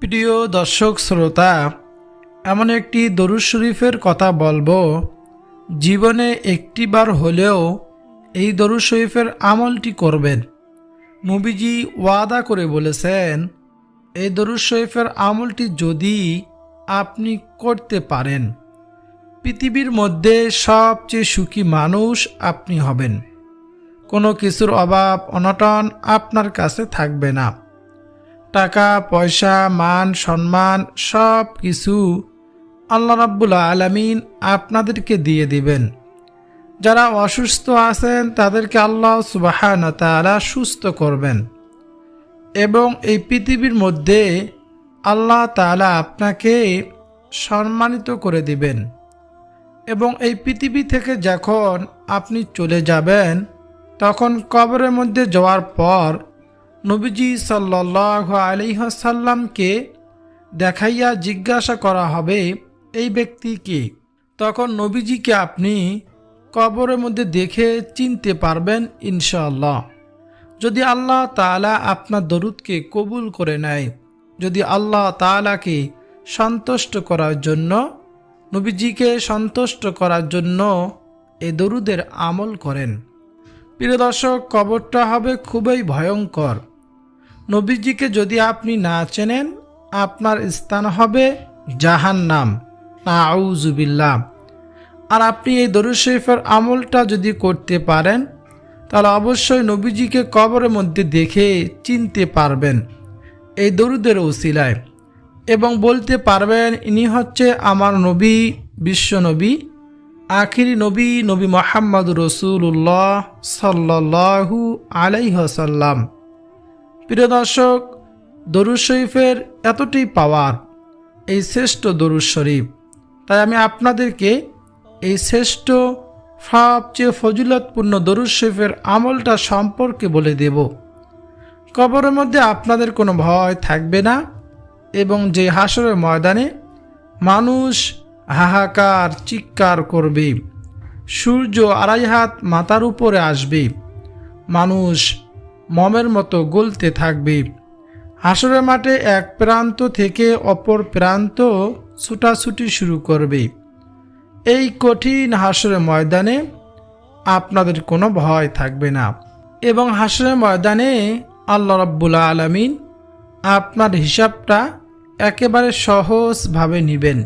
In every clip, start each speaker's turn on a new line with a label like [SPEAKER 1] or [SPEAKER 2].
[SPEAKER 1] প্রিয় দর্শক শ্রোতা, এমন একটি দরুদ শরীফের কথা বলব। জীবনে একটিবার হলেও এই দরুদ শরীফের আমলটি করবেন। নবীজি ওয়াদা করে বলেছেন, এই দরুদ শরীফের আমলটি যদি আপনি করতে পারেন, পৃথিবীর মধ্যে সবচেয়ে সুখী মানুষ আপনি হবেন। কোনো কিছুর অভাব, অনটন আপনার কাছে থাকবে না। টাকা, পয়সা, মান, সম্মান, সব কিছু আল্লাহ রাব্বুল আলমিন আপনাদেরকে দিয়ে দিবেন। যারা অসুস্থ আছেন, তাদেরকে আল্লাহ সুবাহান তারা সুস্থ করবেন। এবং এই পৃথিবীর মধ্যে আল্লাহ তাআলা আপনাকে সম্মানিত করে দিবেন। এবং এই পৃথিবী থেকে যখন আপনি চলে যাবেন, তখন কবরের মধ্যে যাওয়ার পর নবীজি সাল্লাহ আলিহাসাল্লামকে দেখাইয়া জিজ্ঞাসা করা হবে, এই ব্যক্তি কে? তখন নবীজিকে আপনি কবরের মধ্যে দেখে চিনতে পারবেন, ইনশাআল্লাহ। যদি আল্লাহ তাআলা আপনার দরুদকে কবুল করে নেয়, যদি আল্লাহ তাআলাকে সন্তুষ্ট করার জন্য, নবীজিকে সন্তুষ্ট করার জন্য এ দরুদের আমল করেন। প্রিয় দর্শক, কবরটা হবে খুবই ভয়ঙ্কর। নবীজিকে যদি আপনি না চেনেন, আপনার স্থান হবে জাহান্নাম। না আউজুবিল্লাহ আর আপনি এই দরুদ শরীফের আমলটা যদি করতে পারেন, তাহলে অবশ্যই নবীজিকে কবরের মধ্যে দেখে চিনতে পারবেন এই দরুদের ওসিলায় এবং বলতে পারবেন, ইনি হচ্ছে আমার নবী, বিশ্ব নবী, আখিরি নবী নবী মোহাম্মদ রসুল্লাহ সাল্লাহু আলাইহসাল্লাম প্রিয় দর্শক, দরুদ শরীফের এতটাই পাওয়ার, এই শ্রেষ্ঠ দরুদ শরীফ। তাই আমি আপনাদেরকে এই শ্রেষ্ঠ, সবচেয়ে ফজিলতপূর্ণ দরুদ শরীফের আমলটা সম্পর্কে বলে দেব। কবরের মধ্যে আপনাদের কোনো ভয় থাকবে না এবং যে হাসরের ময়দানে মানুষ হাহাকার, চিৎকার করবে, সূর্য আড়াই হাত মাথার উপরে আসবে, মানুষ মমের মতো গলতে থাকবে। হাসরের মাঠে এক প্রান্ত থেকে অপর প্রান্ত ছুটাছুটি শুরু করবে। এই কঠিন হাসরের ময়দানে আপনাদের কোনো ভয় থাকবে না এবং হাসরের ময়দানে আল্লাহ রব্বুল আলমিন আপনার হিসাবটা একেবারে সহজভাবে নেবেন।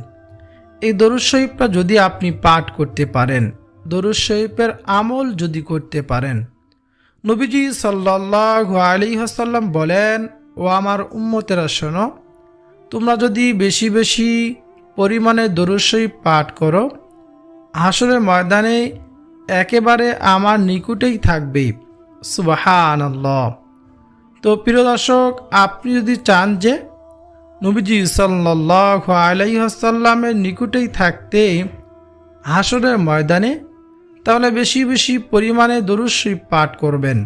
[SPEAKER 1] এই দরুদ শরীফটা যদি আপনি পাঠ করতে পারেন, দরুদ শরীফের আমল যদি করতে পারেন নবীজি সাল্লাহ আলী হাসাল্লাম বলেন, ও আমার উম্মতেরা, শোনো, তোমরা যদি বেশি বেশি পরিমাণে শরীফ পাঠ করো, হাসরের ময়দানে একেবারে আমার নিকুটেই থাকবে। সুবাহান তো প্রিয় দর্শক, আপনি যদি চান যে নবীজি সাল্লাহ আলাইসাল্লামের নিকুটেই থাকতে হাসরের ময়দানে তাহলে বেশি বেশি পরিমাণে দরুশ্রী পাঠ করবেন।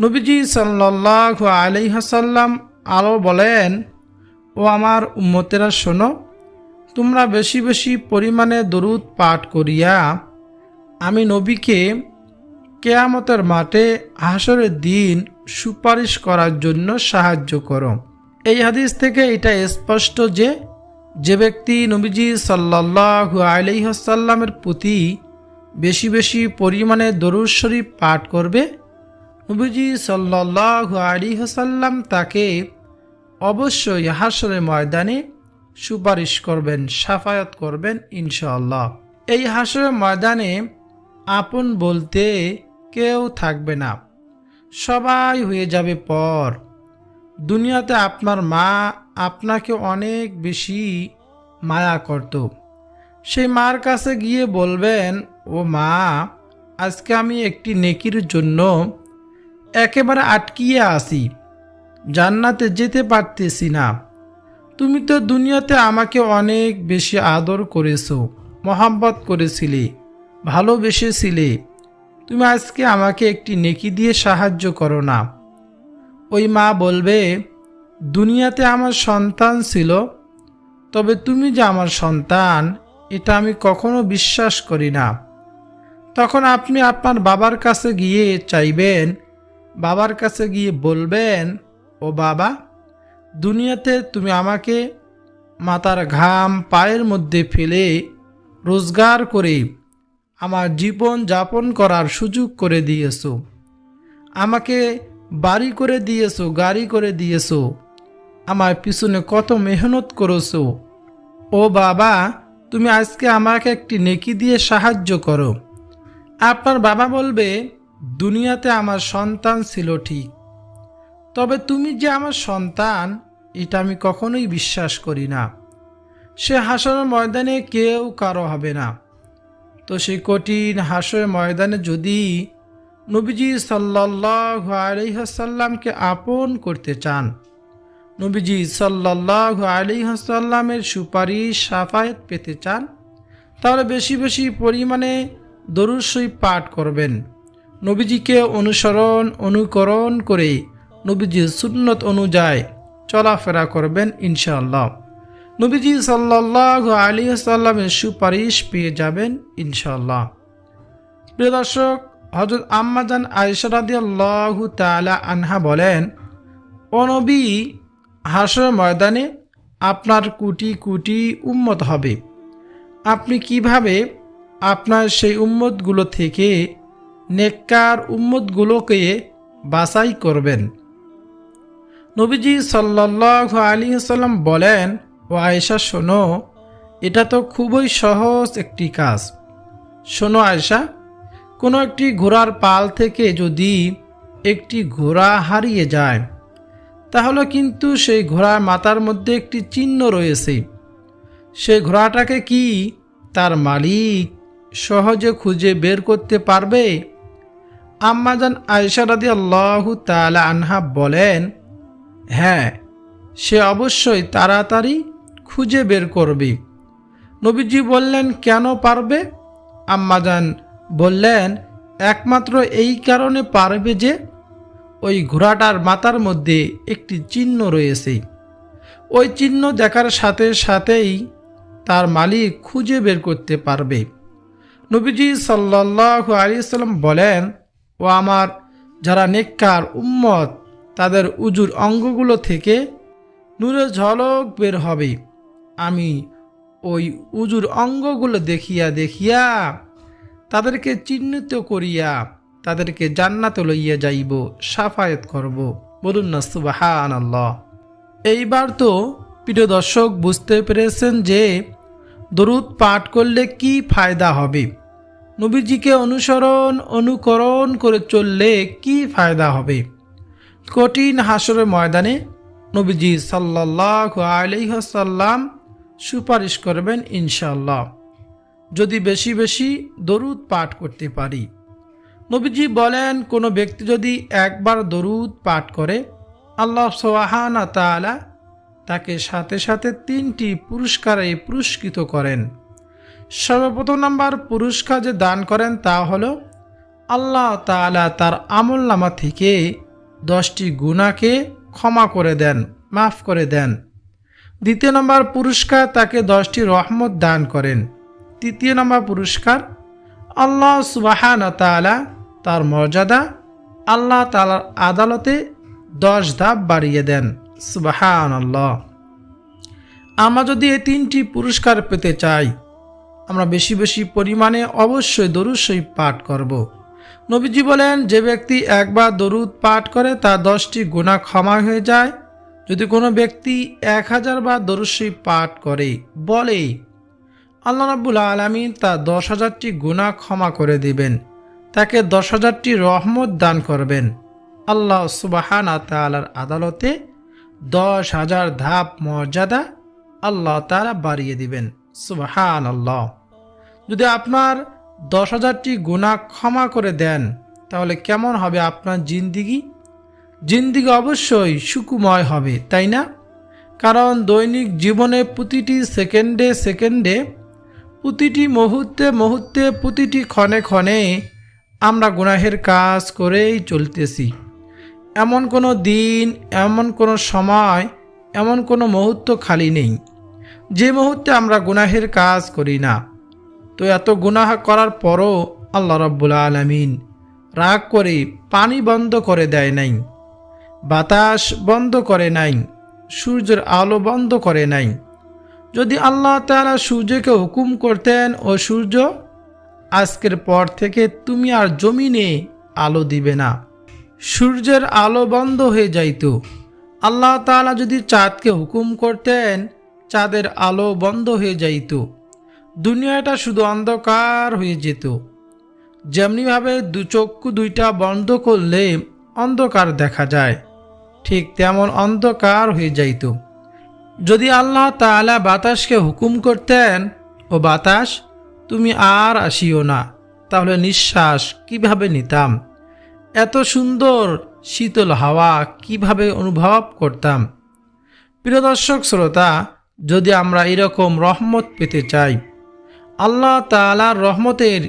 [SPEAKER 1] নবীজি সাল্লাহ আলাইহাসাল্লাম আরও বলেন, ও আমার উম্মতেরা, শোনো, তোমরা বেশি বেশি পরিমাণে দরুদ পাঠ করিয়া আমি নবীকে কেয়ামতের মাঠে হাসরের দিন সুপারিশ করার জন্য সাহায্য করো। এই হাদিস থেকে এটা স্পষ্ট যে যে ব্যক্তি নবীজি সাল্লাহু আলিহাসাল্লামের প্রতি বেশি বেশি পরিমাণে দরুদ শরীফ পাঠ করবে। নবীজি সাল্লাহু আলিহাসাল্লাম তাকে অবশ্যই হাসরের ময়দানে সুপারিশ করবেন, সাফায়াত করবেন ইনশাআল্লাহ। এই হাসরের ময়দানে আপন বলতে কেউ থাকবে না। সবাই হয়ে যাবে পর। দুনিয়াতে আপনার মা আপনাকে অনেক বেশি মায়া করত। সেই মার কাছে গিয়ে বলবেন ও মা, আজকে আমি একটি নেকির জন্য একেবারে আটকিয়ে আসি। জান্নাতে যেতে পারতেছি না। তুমি তো দুনিয়াতে আমাকে অনেক বেশি আদর করেছ, মহাব্বত করেছিলে, ভালোবেসেছিলে। তুমি আজকে আমাকে একটি নেকি দিয়ে সাহায্য করো না। ওই মা বলবে, দুনিয়াতে আমার সন্তান ছিল, তবে তুমি যে আমার সন্তান, এটা আমি কখনো বিশ্বাস করি না। তখন আপনি আপনার বাবার কাছে গিয়ে চাইবেন, বাবার কাছে গিয়ে বলবেন, ও বাবা, দুনিয়াতে তুমি আমাকে মাতার ঘাম পায়ের মধ্যে ফেলে রোজগার করে আমার জীবন যাপন করার সুযোগ করে দিয়েছ। আমাকে বাড়ি করে দিয়েছ, গাড়ি করে দিয়েছ। আমার পিছনে কত মেহনত করেছ। ও বাবা, তুমি আজকে আমাকে একটি নেকি দিয়ে সাহায্য করো। আপনার বাবা বলবে, দুনিয়াতে আমার সন্তান ছিল ঠিক। তবে তুমি যে আমার সন্তান, এটা আমি কখনোই বিশ্বাস করি না। সে হাসর ময়দানে কেউ কারও হবে না। তো সেই কঠিন হাসর ময়দানে যদি নবীজি সাল্লাহ আলিহাসাল্লামকে আপন করতে চান, নবীজি সাল্লাহ আলিহাসাল্লামের সুপারিশ, সাফায়াত পেতে চান, তাহলে বেশি বেশি পরিমাণে দরুসই পাঠ করবেন। নবীজিকে অনুসরণ, অনুকরণ করে নবীজির সুন্নত অনুযায়ী চলাফেরা করবেন ইনশাআল্লাহ। নবীজি সাল্লাহ আলী সাল্লামের সুপারিশ পেয়ে যাবেন ইনশাআল্লাহ। প্রিয় দর্শক হজরত আম্মাজান আয়সারাদি আল্লাহ তালা আনহা বলেন, ও নবী হাসর ময়দানে আপনার কুটি কুটি উম্মত হবে। আপনি কীভাবে আপনার সেই উম্মতগুলো থেকে নেককার উম্মতগুলোকে বাছাই করবেন। নবীজি সাল্লাহ আলী সাল্লাম বলেন, ও আয়েশা, শোনো, এটা তো খুবই সহজ একটি কাজ। শোনো আয়েশা, কোনো একটি ঘোড়ার পাল থেকে যদি একটি ঘোড়া হারিয়ে যায়, তাহলে কিন্তু সেই ঘোড়ার মাথার মধ্যে একটি চিহ্ন রয়েছে। সেই ঘোড়াটাকে কি? তার মালিক। সহজে খুঁজে বের করতে পারবে? আম্মাজান আয়সা রাদি আল্লাহ তালা আনহা বলেন হ্যাঁ সে অবশ্যই তাড়াতাড়ি খুঁজে বের করবে। নবীজি বললেন, কেন পারবে? আম্মাজান বললেন, একমাত্র এই কারণে পারবে যে ওই ঘোড়াটার মাথার মধ্যে একটি চিহ্ন রয়েছে। ওই চিহ্ন দেখার সাথে সাথেই তার মালিক খুঁজে বের করতে পারবে। নবীজি সাল্লাহ আলিয়াল্লাম বলেন, ও আমার যারা নেককার উম্মত, তাদের উজুর অঙ্গগুলো থেকে নূরে ঝলক বের হবে। আমি ওই উজুর অঙ্গগুলো দেখিয়া দেখিয়া তাদেরকে চিহ্নিত করিয়া তাদেরকে জান্নাতে লইয়া যাইব, সাফায়ত করব। বলুন না সুবাহান আল্লাহ এইবার তো প্রিয় দর্শক বুঝতে পেরেছেন যে দরুদ পাঠ করলে কি ফায়দা হবে? নবীজিকে অনুসরণ, অনুকরণ করে চললে কি ফায়দা হবে? কঠিন হাসরের ময়দানে নবীজি সাল্লাহ আলহ্লাম সুপারিশ করবেন ইনশাল্লাহ যদি বেশি বেশি দরুদ পাঠ করতে পারি। নবীজি বলেন, কোনো ব্যক্তি যদি একবার দরুদ পাঠ করে, আল্লাহ সোহানা তালা তাকে সাথে সাথে তিনটি পুরস্কারে পুরস্কৃত করেন। সর্বপ্রথম নাম্বার পুরস্কার যে দান করেন তা হল আল্লাহ তালা তার আমল নামা থেকে দশটি গুণাকে ক্ষমা করে দেন, মাফ করে দেন। দ্বিতীয় নম্বর পুরস্কার তাকে দশটি রহমত দান করেন। তৃতীয় নম্বর পুরস্কার আল্লাহ সুবাহান তালা তার মর্যাদা আল্লাহ তালার আদালতে দশ ধাপ বাড়িয়ে দেন। সুবাহান আল্লাহ আমরা যদি এই তিনটি পুরস্কার পেতে চাই, আমরা বেশি বেশি পরিমাণে অবশ্যই দরুদ পাঠ করব। নবীজি বলেন, যে ব্যক্তি একবার দরুদ পাঠ করে, তার দশটি গুণা ক্ষমা হয়ে যায়। যদি কোনো ব্যক্তি এক হাজার বার দরুদ পাঠ করে, বলে, আল্লাহ রাবুল আলমিন তার দশ হাজারটি গুণা ক্ষমা করে দিবেন। তাকে দশ হাজারটি রহমত দান করবেন। আল্লাহ সুবাহান তালার আদালতে দশ হাজার ধাপ মর্যাদা আল্লাহ তারা বাড়িয়ে দিবেন। সুবাহান আল্লাহ যদি আপনার দশ হাজারটি গুণা ক্ষমা করে দেন, তাহলে কেমন হবে আপনার জিন্দিগি? জিন্দিগি অবশ্যই সুকুময় হবে, তাই না? কারণ দৈনিক জীবনে প্রতিটি সেকেন্ডে সেকেন্ডে, প্রতিটি মুহূর্তে মুহূর্তে, প্রতিটি ক্ষণে ক্ষণে আমরা গুনাহের কাজ করেই চলতেছি। এমন কোনো দিন, এমন কোনো সময়, এমন কোনো মুহূর্ত খালি নেই। যে মুহূর্তে আমরা গুনাহের কাজ করি না, তো এত গুনাহ করার পরও আল্লাহ রব্বুল আলমিন রাগ করে পানি বন্ধ করে দেয় নাই, বাতাস বন্ধ করে নাই, সূর্যের আলো বন্ধ করে নাই। যদি আল্লাহ তাআলা সূর্যকে হুকুম করতেন, ও সূর্য, আজকের পর থেকে তুমি আর জমিনে আলো দিবে না। সূর্যের আলো বন্ধ হয়ে যাইত। আল্লাহ তাআলা যদি চাঁদকে হুকুম করতেন, চাঁদের আলো বন্ধ হয়ে যাইত। দুনিয়াটা শুধু অন্ধকার হয়ে যেত। যেমনিভাবে দু চক্ষু দুইটা বন্ধ করলে অন্ধকার দেখা যায়, ঠিক তেমন অন্ধকার হয়ে যাইত। যদি আল্লাহ তাআলা বাতাসকে হুকুম করতেন, ও বাতাস, তুমি আর আসিও না, তাহলে নিঃশ্বাস কীভাবে নিতাম? এত সুন্দর শীতল হাওয়া কীভাবে অনুভব করতাম? প্রিয় দর্শক, শ্রোতা, যদি আমরা এরকম রহমত পেতে চাই, আল্লাহ তাআলার রহমতের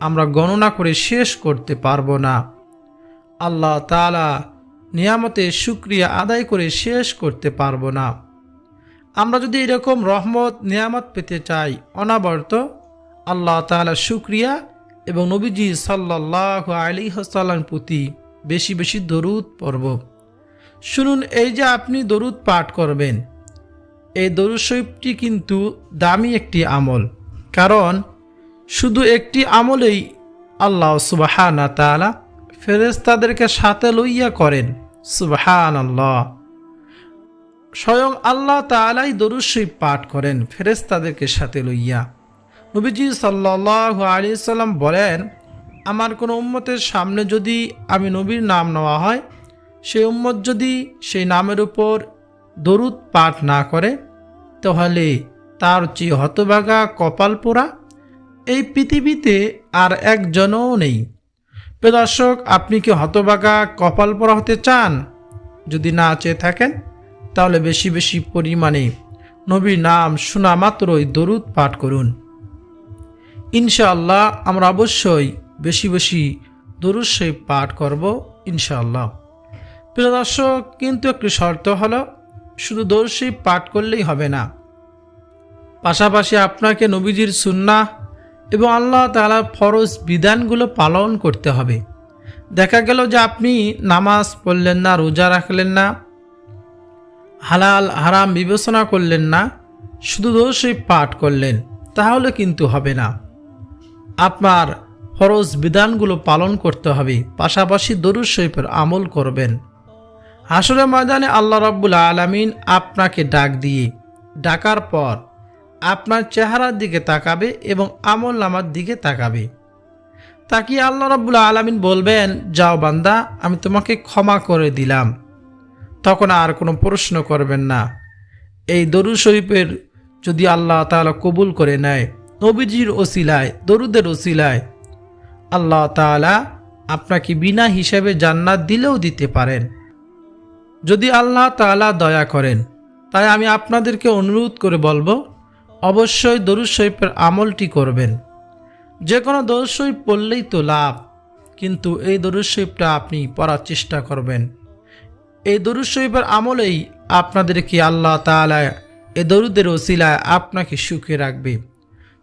[SPEAKER 1] আমরা গণনা করে শেষ করতে পারব না। আল্লাহ তাআলা নিয়ামতের সুক্রিয়া আদায় করে শেষ করতে পারব না। আমরা যদি এরকম রহমত, নিয়ামত পেতে চাই অনাবর্ত, আল্লাহ তাআলা শুক্রিয়া এবং নবীজি সাল্লাহ আলী হাসাল্লাম প্রতি বেশি বেশি দরুদ পর্ব শুনুন, এই যে আপনি দরুদ পাঠ করবেন, এই দরুদ শরীফটি কিন্তু দামি একটি আমল। কারণ শুধু একটি আমলেই আল্লাহ সুবাহানা তাআলা ফেরেশতাদেরকে সাথে লইয়া করেন সুবাহান আল্লাহ স্বয়ং আল্লাহ তাআলাই দরুদ শরীফ পাঠ করেন, ফেরেশতাদেরকে সাথে লইয়া। নবীজি সাল্লাহ আলী সাল্লাম বলেন, আমার কোনো উম্মতের সামনে যদি আমি নবীর নাম নেওয়া হয় সেই উম্মত যদি সেই নামের উপর দরুদ পাঠ না করে, তাহলে তার চেয়ে হতভাগা কপাল পোড়া। এই পৃথিবীতে আর একজনও নেই। প্রিয় দর্শক আপনি কি হতভাগা কপাল পোড়া হতে চান? যদি না চেয়ে থাকেন, তাহলে বেশি বেশি পরিমাণে নবীর নাম শোনা মাত্রই দরুদ পাঠ করুন। ইনশাআল্লাহ আমরা অবশ্যই বেশি বেশি দরুদ শরীফ পাঠ করব ইনশাআল্লাহ। প্রিয় দর্শক, কিন্তু একটি শর্ত হলো, শুধু দরুদ শরীফ পাঠ করলেই হবে না। পাশাপাশি আপনাকে নবীজির সুন্না এবং আল্লাহ তালার ফরজ বিধানগুলো পালন করতে হবে। দেখা গেল যে আপনি নামাজ পড়লেন না, রোজা রাখলেন না, হালাল, হারাম বিবেচনা করলেন না, শুধু দোষই পাঠ করলেন, তাহলে কিন্তু হবে না। আপনার ফরজ বিধানগুলো পালন করতে হবে, পাশাপাশি দরুদ শরীফের আমল করবেন। হাসরের ময়দানে আল্লাহ রাব্বুল আলামিন আপনাকে ডাক দিয়ে ডাকার পর আপনার চেহারার দিকে তাকাবে এবং আমল নামার দিকে তাকাবে। তাকিয়ে আল্লাহ রাব্বুল আলামিন বলবেন, যাও বান্দা, আমি তোমাকে ক্ষমা করে দিলাম। তখন আর কোনো প্রশ্ন করবেন না। এই দরুদ শরীফের যদি আল্লাহ তাআলা কবুল করে নেয় নবীজির ওসিলায়, দরুদের ওসিলায়। আল্লাহ তাআলা আপনাকে বিনা হিসেবে জান্নাত দিলেও দিতে পারেন। যদি আল্লাহ তাআলা দয়া করেন, তাই আমি আপনাদেরকে অনুরোধ করে বলব, অবশ্যই দরুদ শরীফের আমলটি করবেন। যে কোনো দরুদ শরীফ পড়লেই তো লাভ, কিন্তু এই দরুদ শরীফটা আপনি পড়ার চেষ্টা করবেন। এই দরুদ শরীফের আমলেই আপনাদেরকে আল্লাহ তাআলা এ দরুদের ওসিলায় আপনাকে সুখে রাখবে।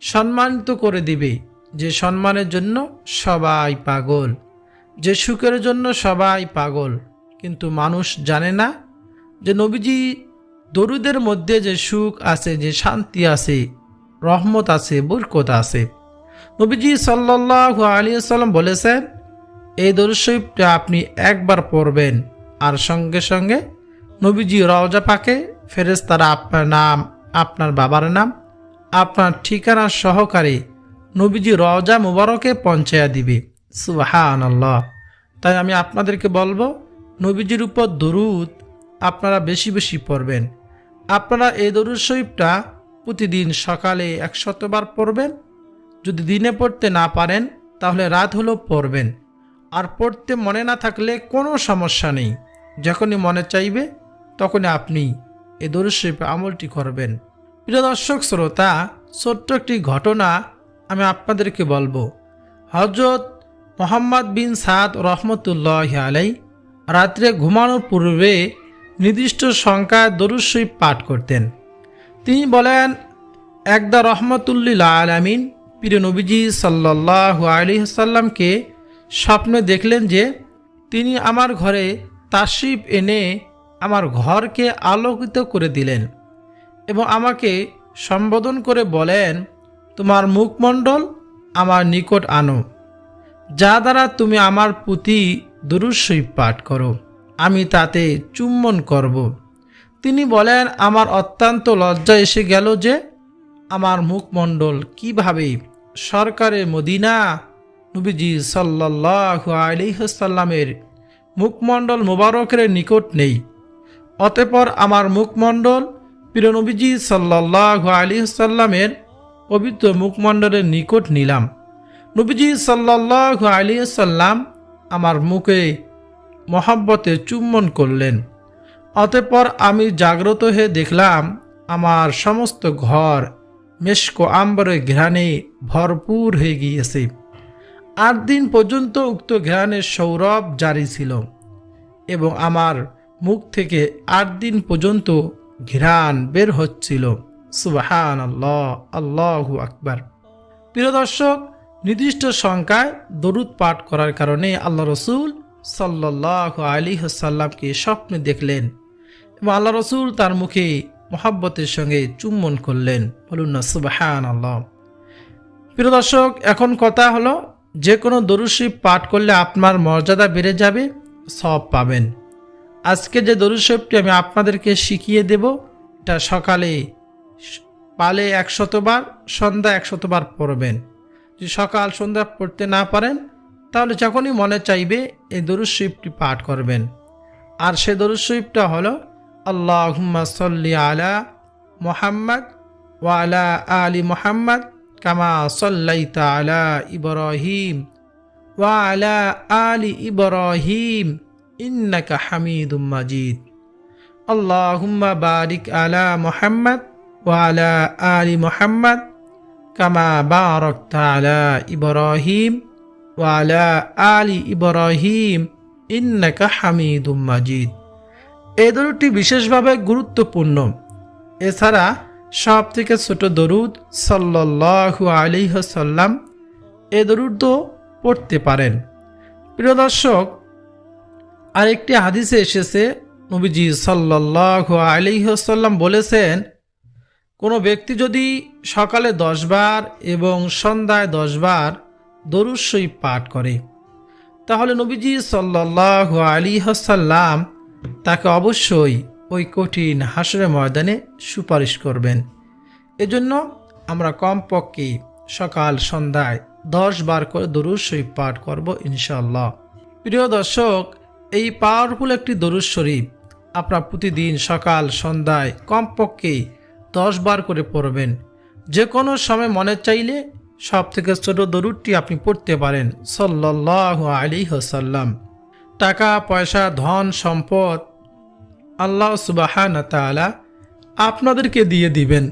[SPEAKER 1] সম্মানিত করে দিবে যে সম্মানের জন্য সবাই পাগল, যে সুখের জন্য সবাই পাগল। কিন্তু মানুষ জানে না যে নবীজি দরুদের মধ্যে যে সুখ আছে, যে শান্তি আছে, রহমত আছে, বরকত আছে। নবীজি সাল্লাল্লাহু আলী সাল্লাম বলেছেন, এই দরুদশরীফটা আপনি একবার পড়বেন। আর সঙ্গে সঙ্গে নবীজি রওজা পাকে ফেরেশতারা আপনার নাম, আপনার বাবার নাম আপনার ঠিকানা সহকারে নবীজি রওজা মুবারকে পৌঁছায়া দিবে। সুবাহান আল্লাহ তাই আমি আপনাদেরকে বলব, নবীজির উপর দরুদ আপনারা বেশি বেশি পড়বেন। আপনারা এই দরুদ শরীফটা প্রতিদিন সকালে একশতবার পড়বেন। যদি দিনে পড়তে না পারেন, তাহলে রাত হলেও পড়বেন। আর পড়তে মনে না থাকলে কোনো সমস্যা নেই। যখনই মনে চাইবে, তখনই আপনি এ দরুদ শরীফে আমলটি করবেন। প্রিয় দর্শক, শ্রোতা, ছোট্ট একটি ঘটনা আমি আপনাদেরকে বলব। হজরত মোহাম্মদ বিন সাদ রহমতুল্লাহ আলাই রাত্রে ঘুমানোর পূর্বে নির্দিষ্ট সংখ্যায় শরীফ পাঠ করতেন। তিনি বলেন, একদা রহমতুল্লিল আলামিন। প্রিয় নবীজি সাল্লাহ আলী সাল্লামকে স্বপ্নে দেখলেন যে তিনি আমার ঘরে তাশরিফ এনে আমার ঘরকে আলোকিত করে দিলেন। এবং আমাকে সম্বোধন করে বলেন, তোমার মুখমণ্ডল আমার নিকট আনো, যা দ্বারা তুমি আমার প্রতি দুরুস্বই পাঠ করো। আমি তাতে চুম্বন করব। তিনি বলেন, আমার অত্যন্ত লজ্জা এসে গেল যে আমার মুখমণ্ডল কীভাবে সরকারের মদিনা নবীজি সাল্লাহ আলিহাসাল্লামের মুখমণ্ডল মুবারকের নিকট নেই। অতঃপর আমার মুখমণ্ডল প্রিয় নবীজি সাল্লাহ আলিহাসাল্লামের পবিত্র মুখমণ্ডলের নিকট নিলাম। নবীজি সাল্লাহ আলিয়াল্লাম আমার মুখে মহাব্বতে চুম্বন করলেন। অতঃপর আমি জাগ্রত হয়ে দেখলাম, আমার সমস্ত ঘর মেশকো আম্বরে ঘ্রাণে ভরপুর হয়ে গিয়েছে। আট দিন পর্যন্ত উক্ত ঘ্রাণের সৌরভ জারি ছিল এবং আমার মুখ থেকে আট দিন পর্যন্ত ঘ্রাণ বের হচ্ছিল। সুবাহান আল্লাহ আল্লাহু আকবার। প্রিয় দর্শক, নির্দিষ্ট সংখ্যায় দরুদ পাঠ করার কারণে আল্লাহ রসুল সাল্লাহ আলী সাল্লামকে স্বপ্নে দেখলেন এবং আল্লাহ রসুল তার মুখে মোহাব্বতের সঙ্গে চুম্বন করলেন। বলুন না সুবাহান আল্লাহ প্রিয় দর্শক, এখন কথা হলো, যে কোনো দরুশিব পাঠ করলে আপনার মর্যাদা বেড়ে যাবে সব পাবেন। আজকে যে দরুশিবটি আমি আপনাদেরকে শিখিয়ে দেব, এটা সকালে পালে একশতবার, সন্ধ্যা একশতবার পড়বেন। যদি সকাল সন্ধ্যা পড়তে না পারেন, তাহলে যখনই মনে চাইবে এই দরুদ শরীফটি পাঠ করবেন। আর সে দরুদ শরীফটা হলো, আল্লাহুম্মা সাল্লি আলা মোহাম্মদ ওয়ালা আলী মোহাম্মদ কামা সাল্লাইতা আলা ইব্রাহিম ওয়ালা আলি ইব্রাহিম। ইন্নাকা হামিদুম মাজিদ। আল্লাহুম্মা বারিক আলা মোহাম্মদ ওয়ালা আলি মোহাম্মদ কামা বারকত আলা ইব্রাহিম ওয়ালা আলি ইব্রাহিম। ইন্নাকা হামিদুম মাজিদ। এই দরুদটি বিশেষভাবে গুরুত্বপূর্ণ। এছাড়া সব থেকে ছোট দরুদ সাল্লাহু আলিহসাল্লাম এ দরুদও পড়তে পারেন। প্রিয় দর্শক আরেকটি হাদিসে এসেছে, নবীজি সাল্লাহু আলিহসাল্লাম বলেছেন, কোনো ব্যক্তি যদি সকালে দশবার এবং সন্ধ্যায় দশবার দরুদ শরীফ পাঠ করে, তাহলে নবীজি সাল্লাহ আলী হাসাল্লাম তাকে অবশ্যই ওই কঠিন হাসরে ময়দানে সুপারিশ করবেন। এজন্য আমরা কমপক্ষে সকাল সন্ধ্যায় দশ বার করে দরুদ শরীফ পাঠ করব ইনশাল্লাহ প্রিয় দর্শক এই পাওয়ারফুল একটি দরুদ শরীফ আপনার প্রতিদিন সকাল, সন্ধ্যায় কমপক্ষে দশ বার করে পড়বেন। যে কোনো সময় মনে চাইলে সব থেকে ছোট দরুদটি আপনি পড়তে পারেন। সাল্লাহ আলী হাসাল্লাম টাকা, পয়সা, ধন, সম্পদ আল্লাহ সুবাহান তালা আপনাদেরকে দিয়ে দিবেন।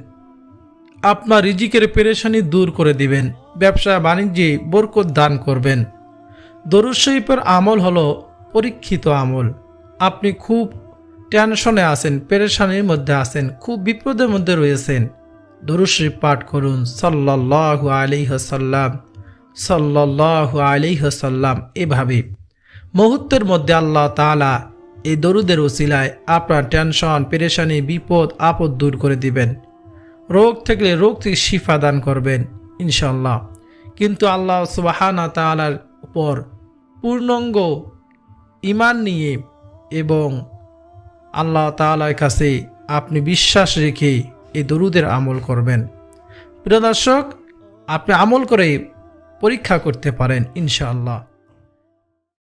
[SPEAKER 1] আপনার রিজিকের পেরেশানি দূর করে দিবেন। ব্যবসা, বাণিজ্যে বরকত দান করবেন। দরুদ শরীফের আমল হলো পরীক্ষিত আমল। আপনি খুব টেনশনে আছেন, পেরেশানির মধ্যে আছেন, খুব বিপদের মধ্যে রয়েছেন। দরুশ্রী পাঠ করুন সাল্লাহ আলিহসাল্লাম সাল্লাহ আলিহসাল্লাম এভাবে। মুহূর্তের মধ্যে আল্লাহ তালা এই দরুদের ওসিলায় আপনার টেনশন, পেরেশানি, বিপদ, আপদ দূর করে দিবেন। রোগ থেকে রোগ থেকে শিফা দান করবেন ইনশাল্লাহ কিন্তু আল্লাহ সুবাহানা তালার উপর পূর্ণাঙ্গ ইমান নিয়ে এবং আল্লাহ তালার কাছে আপনি বিশ্বাস রেখে এই দরুদের আমল করবেন। প্রিয় দর্শক, আপনি আমল করে পরীক্ষা করতে পারেন ইনশাআল্লাহ।